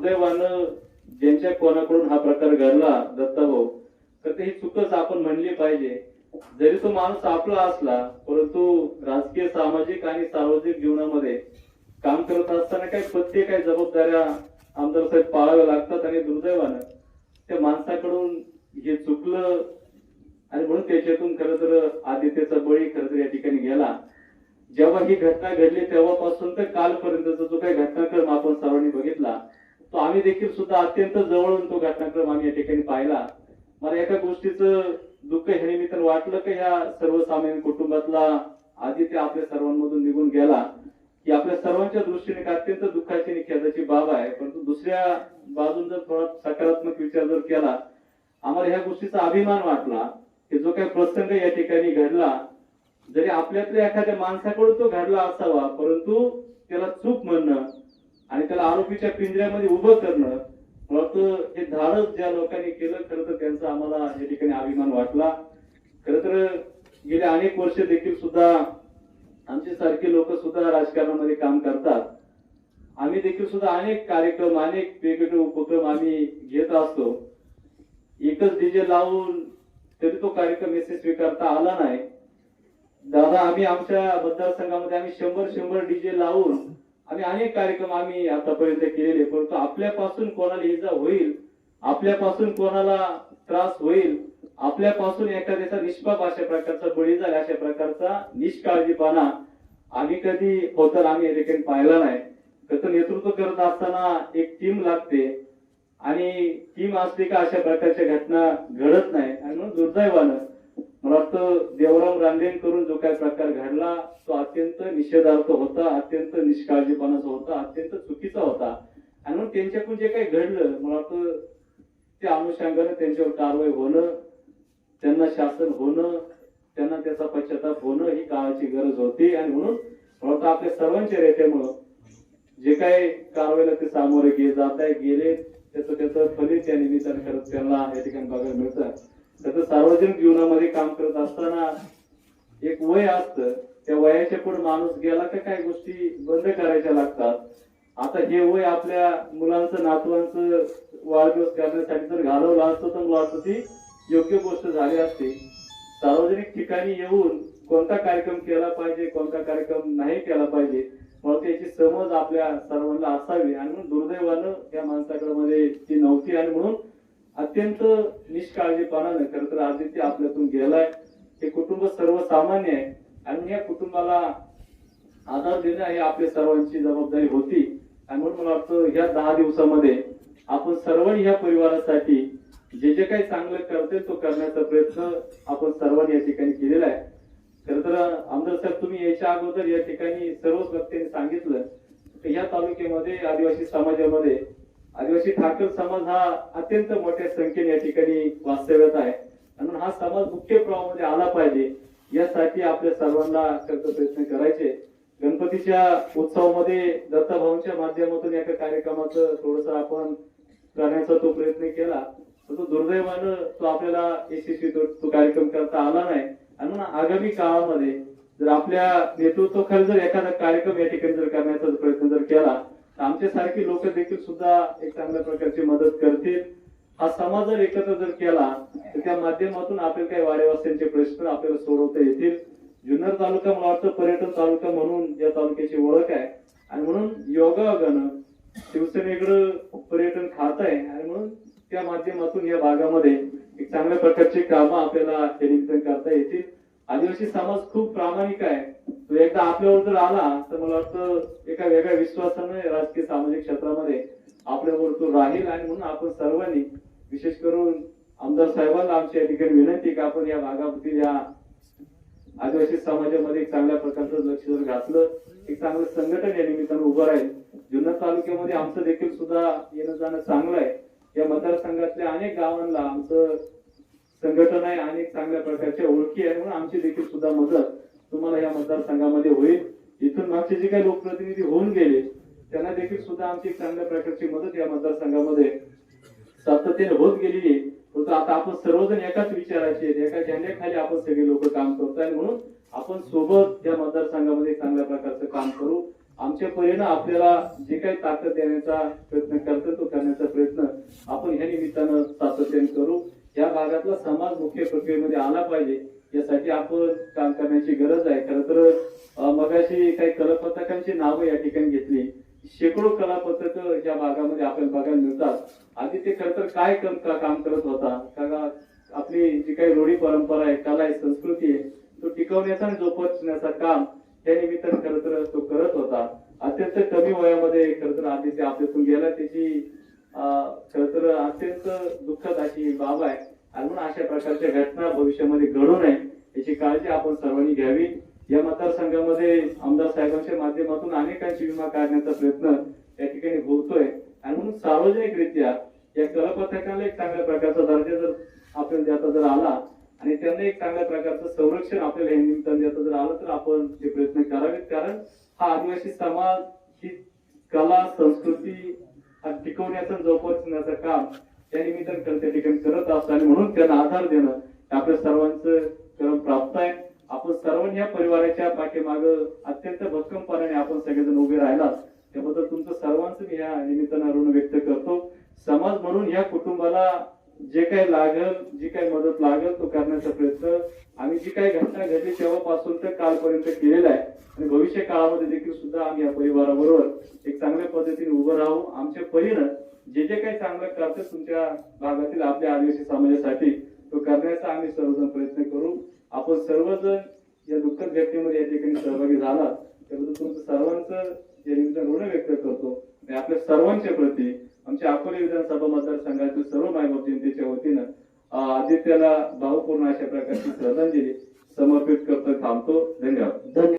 दुर्दैवानं ज्यांच्या कोणाकडून हा प्रकार घडला दत्ताभाऊ तर ते ही चुकच आपण म्हणली पाहिजे. जरी तो माणूस आपला असला परंतु राजकीय सामाजिक आणि सार्वजनिक जीवनामध्ये काम करत असताना काही प्रत्येक काही जबाबदाऱ्या आमदार साहेब पाळाव्या लागतात आणि दुर्दैवानं त्या माणसाकडून हे चुकलं आणि म्हणून त्याच्यातून खरं तर आदित्यचा बळी खरं तर या ठिकाणी गेला. जेव्हा ही घटना घडली तेव्हापासून तर कालपर्यंतचा जो काही घटनाक्रम आपण सर्वांनी बघितला तो आम्ही देखील सुद्धा अत्यंत जवळून तो घटनाक्रम आम्ही या ठिकाणी पाहिला. मला एका गोष्टीचं दुःख ह्या निमित्तानं वाटलं की ह्या सर्वसामान्य कुटुंबातला आदित्य आपल्या सर्वांमधून निघून गेला. की आपल्या सर्वांच्या दृष्टीने अत्यंत दुःखाची आणि खेदाची बाब आहे. परंतु दुसऱ्या बाजून जर थोडा सकारात्मक विचार जर केला आम्हाला ह्या गोष्टीचा अभिमान वाटला की जो काही प्रसंग या ठिकाणी घडला जरी आपल्यातल्या एखाद्या माणसाकडून तो घडला असावा परंतु त्याला चूक म्हणणं आणि त्याला आरोपीच्या पिंजऱ्यामध्ये उभं करणं मला हे धाडस ज्या लोकांनी केलं खरं तर त्यांचा आम्हाला या ठिकाणी अभिमान वाटला. खरं तर गेले अनेक वर्ष देखील सुद्धा आमचे सारखे लोक सुद्धा राजकारणामध्ये काम करतात. आम्ही देखील सुद्धा अनेक कार्यक्रम अनेक वेगवेगळे उपक्रम आम्ही घेत असतो. एकच डीजे लावून तरी तो कार्यक्रम यशस्वी करता आला नाही. दादा आम्ही आमच्या मतदारसंघामध्ये आम्ही शंभर शंभर डीजे लावून आम्ही अनेक कार्यक्रम आम्ही आतापर्यंत केलेले परंतु आपल्यापासून कोणाला इजा होईल आपल्यापासून कोणाला त्रास होईल आपल्यापासून एखाद्याचा निष्पाप अशा प्रकारचा बळी झाला अशा प्रकारचा निष्काळजीपणा आम्ही कधी होतं आम्ही या ठिकाणी पाहिला नाही. त्याचं नेतृत्व करत असताना एक टीम लागते आणि टीम असली का अशा प्रकारच्या घटना घडत नाही. आणि म्हणून दुर्दैवानं मला वाटतं देवराम रांदेन करून जो काही प्रकार घडला तो अत्यंत निषेधार्थ होता अत्यंत निष्काळजीपणाचा होता अत्यंत चुकीचा होता. आणि म्हणून त्यांच्याकडून जे काही घडलं मला वाटतं त्या अनुषंगाने त्यांच्यावर कारवाई होणं त्यांना शासन होणं त्यांना त्याचा पश्चाताप होणं ही काळाची गरज होती. आणि म्हणून मला वाटतं आपल्या सर्वांच्या रेट्यामुळं जे काही कारवाईला ते सामोरे गे जात आहे गेले त्याचं त्याचं फलित त्या निमित्ताने खरंच त्यांना या ठिकाणी बघायला मिळतं त्याचं सार्वजनिक जीवनामध्ये काम करत असताना एक वय असत त्या वयाच्या पुढे माणूस गेला का काही गोष्टी बंद करायच्या लागतात. आता हे वय आपल्या मुलांचं नातवांचं वाढदिवस करण्यासाठी जर घालवलं असतं तर मला वाटतं ती योग्य गोष्ट झाली असते. सार्वजनिक ठिकाणी येऊन कोणता कार्यक्रम केला पाहिजे कोणता कार्यक्रम नाही केला पाहिजे मला त्याची समज आपल्या सर्वांना असावी. आणि म्हणून दुर्दैवानं त्या माणसाकडे मध्ये ती नव्हती आणि म्हणून अत्यंत निष्काळजीपणाने खरं तर आदित्य आपल्यातून गेलाय. हे कुटुंब सर्वसामान्य आहे. आणि या कुटुंबाला आधार देणं ही आपल्या सर्वांची जबाबदारी होती. आणि म्हणून मला वाटतं ह्या दहा दिवसामध्ये आपण सर्वांनी ह्या परिवारासाठी जे जे काही चांगलं करते तो करण्याचा प्रयत्न आपण सर्वांनी या ठिकाणी केलेला आहे. खरं तर आमदार साहेब तुम्ही याच्या अगोदर या ठिकाणी सर्वच व्यक्तींनी सांगितलं. की या तालुक्यामध्ये आदिवासी समाजामध्ये आदिवासी ठाकर समाज हा अत्यंत मोठ्या संख्येने या ठिकाणी वास्तव्यात आहे. आणि म्हणून हा समाज मुख्य प्रवाहामध्ये आला पाहिजे यासाठी आपल्या सर्वांना प्रयत्न करायचे. गणपतीच्या उत्सवामध्ये दत्ताभाऊंच्या माध्यमातून एका कार्यक्रमाचं थोडस आपण करण्याचा तो प्रयत्न केला. तर तो दुर्दैवानं तो आपल्याला यशस्वी तो कार्यक्रम करता आला नाही. आणि आगामी काळामध्ये जर आपल्या नेतृत्वाखाली जर एखादा कार्यक्रम या ठिकाणी जर करण्याचा प्रयत्न जर केला तर आमच्यासारखी लोक देखील सुद्धा एक चांगल्या प्रकारची मदत करतील. हा समाज जर एकत्र जर केला तर त्या माध्यमातून आपल्याला काही वाड्यावासियांचे प्रश्न आपल्याला सोडवता येतील. जुन्नर तालुका मला वाटतं पर्यटन तालुका म्हणून या तालुक्याची ओळख आहे. आणि म्हणून योगायोगानं शिवसेनेकडं पर्यटन खात आहे. आणि म्हणून त्या माध्यमातून या भागामध्ये एक चांगल्या प्रकारची कामं आपल्याला करता येतील. आदिवासी समाज खूप प्रामाणिक आहे. तो एकदा आपल्यावर जर आला तर मला वाटतं एका वेगळ्या विश्वासाने राजकीय सामाजिक क्षेत्रामध्ये आपल्यावर तो राहील आणि म्हणून आपण सर्वांनी विशेष करून आमदार साहेबांना आमची या ठिकाणी विनंती की आपण या भागामधील या आदिवासी समाजामध्ये एक चांगल्या प्रकारचं लक्ष जर घातलं एक चांगलं संघटन या निमित्तानं उभं राहील. जुन्नर तालुक्यामध्ये आमचं देखील सुद्धा येणं जाणं चांगलं आहे. या मतदारसंघातल्या अनेक गावांना आमचं संघटन आहे अनेक चांगल्या प्रकारच्या ओळखी आहे म्हणून आमची देखील सुद्धा मदत तुम्हाला या मतदारसंघामध्ये होईल. इथून मागचे जे काही लोकप्रतिनिधी होऊन गेले त्यांना देखील सुद्धा आमची चांगल्या प्रकारची मदत या मतदारसंघामध्ये सातत्याने होत गेलेली आहे. परंतु आता आपण सर्वजण एकाच विचाराचे आहेत. एका झेंड्याखाली आपण सगळे लोक काम करतोय आणि म्हणून आपण सोबत या मतदारसंघामध्ये चांगल्या प्रकारचं काम करू. आमच्या परीनं आपल्याला जे काही ताकद देण्याचा प्रयत्न करतो तो करण्याचा प्रयत्न आपण ह्या निमित्तानं सातत्याने करू. या भागातला समाज मुख्य प्रक्रियेमध्ये आला पाहिजे. यासाठी आपण काम करण्याची गरज आहे. खरं तर अं, मगाशी काही कलापथकांची नावं या ठिकाणी घेतली. शेकडो कलापथक या भागामध्ये आपल्याला बघायला मिळतात. आधी ते खरं तर काय का- काम करत होता? का आपली जी काही रूढी परंपरा आहे कला आहे संस्कृती आहे तो टिकवण्याचा आणि जोपासण्याचा काम त्या निमित्ताने खरं तर तो करत होता. अत्यंत कमी वयामध्ये खरं तर आधी ते आपल्यातून गेला. त्याची खर खरं तर अत्यंत दुःखद अशी बाब आहे. आणि अशा प्रकारच्या घटना भविष्यामध्ये घडू नये याची काळजी आपण सर्वांनी घ्यावी. या मतदारसंघामध्ये आमदार साहेबांच्या माध्यमातून अनेकांची विमा काढण्याचा प्रयत्न या ठिकाणी होतोय. आणि म्हणून सार्वजनिकरित्या या कलापथकाला एक चांगल्या प्रकारचा दर्जा जर आपल्याला द्याचा जर आला आणि त्यांना एक चांगल्या प्रकारचं संरक्षण आपल्याला या निमित्ताने देता जर आलं तर आपण ते प्रयत्न करावेत. कारण हा आदिवासी समाज ही कला संस्कृती हा टिकवण्याचं जोपासण्याचं काम या निमित्ताने करते त्या ठिकाणी. म्हणून त्यांना आधार देणं आपल्या सर्वांचं क्रम प्राप्त आहे. आपण सर्वांनी या परिवाराच्या पाठीमाग अत्यंत भक्कमपणाने आपण सगळेजण उभे राहिलात. त्याबद्दल तुमचं सर्वांचं मी या निमित्तानं ऋण व्यक्त करतो. समाज म्हणून या कुटुंबाला जे काही लागल जी काही मदत लागल तो करण्याचा प्रयत्न आम्ही जी काही घटना घडली तेव्हापासून तर कालपर्यंत केलेला आहे. आणि भविष्य काळामध्ये देखील सुद्धा आम्ही या परिवाराबरोबर एक चांगल्या पद्धतीने उभं राहू. आमच्या परीनं जे जे काही चांगलं करतात तुमच्या भागातील आपल्या आदिवासी समाजासाठी तो करण्याचा आम्ही सर्वजण प्रयत्न करू. आपण सर्वजण या दुःखद घटनेमध्ये या ठिकाणी सहभागी झाला त्याबद्दल तुमचं सर्वांचं या निमित्तानं ऋण व्यक्त करतो आणि आपल्या सर्वांच्या प्रती आमच्या अकोले विधानसभा मतदारसंघातील सर्व मायबाप जनतेच्या वतीनं आदित्याला भावपूर्ण अशा प्रकारची श्रद्धांजली समर्पित करतो थांबतो. धन्यवाद. धन्यवाद.